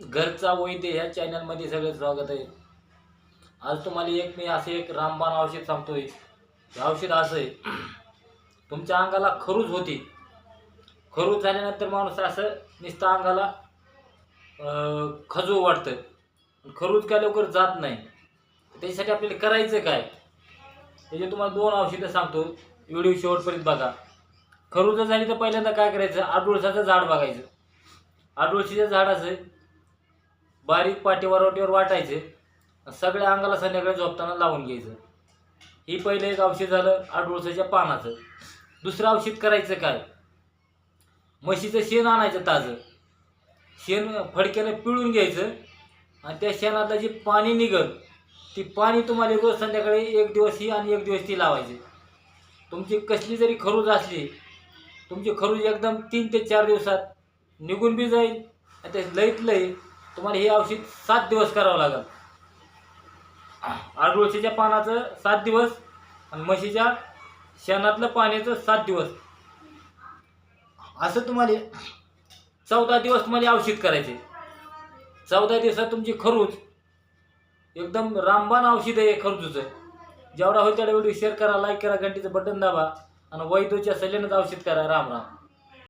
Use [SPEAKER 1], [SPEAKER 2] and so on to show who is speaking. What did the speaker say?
[SPEAKER 1] घरचा वैद्य ह्या चॅनलमध्ये सगळं स्वागत आहे. आज तुम्हाला एक मी असे एक रामबाण औषध सांगतोय. हे औषध असं आहे. तुमच्या अंगाला खरूज होती. खरूज झाल्यानंतर माणूस असं नुसतं अंगाला खजू वाटतं. खरूज काय लवकर जात नाही. त्याच्यासाठी आपल्याला करायचं काय? त्याचे तुम्हाला दोन औषधं सांगतो. व्हिडिओ शेवटपर्यंत बघा. खरूज झाली तर पहिल्यांदा काय करायचं? आडुळसाचं झाड बघायचं. आडुळशीच्या झाडाचं बारीक पाठीवर वाटीवर वाटायचे. सगळ्या अंगाला संध्याकाळी झोपताना लावून घ्यायचं. ही पहिलं एक औषध झालं आडोळसाच्या पानाचं. दुसरं औषध करायचं काय? म्हशीचं शेण आणायचं ताजं. शेण फडक्यानं पिळून घ्यायचं. आणि त्या शेणातलं जे पाणी निघल ती पाणी तुम्हाला रोज संध्याकाळी एक दिवस ही आणि एक दिवस ती लावायची. तुमची कसली जरी खरूज असली तुमची खरूज एकदम तीन ते चार दिवसात निघून बी जाईल. आणि ते लईत लई तुम्हाला हे औषध सात दिवस करावं लागेल. आडुळशीच्या पानाचं सात दिवस आणि म्हशीच्या शेणातलं पाण्याचं सात दिवस. असं तुम्हाला चौदा दिवस तुम्हाला औषध करायचे. चौदा दिवसात तुमची खरूज एकदम रामबाण औषध आहे खरजूचं जेवढा होईल तेवढा व्हिडिओ शेअर करा लाईक करा घंटीचं बटन दाबा आणि वैद्यच्या सल्ल्यानंच औषध करा. राम राम.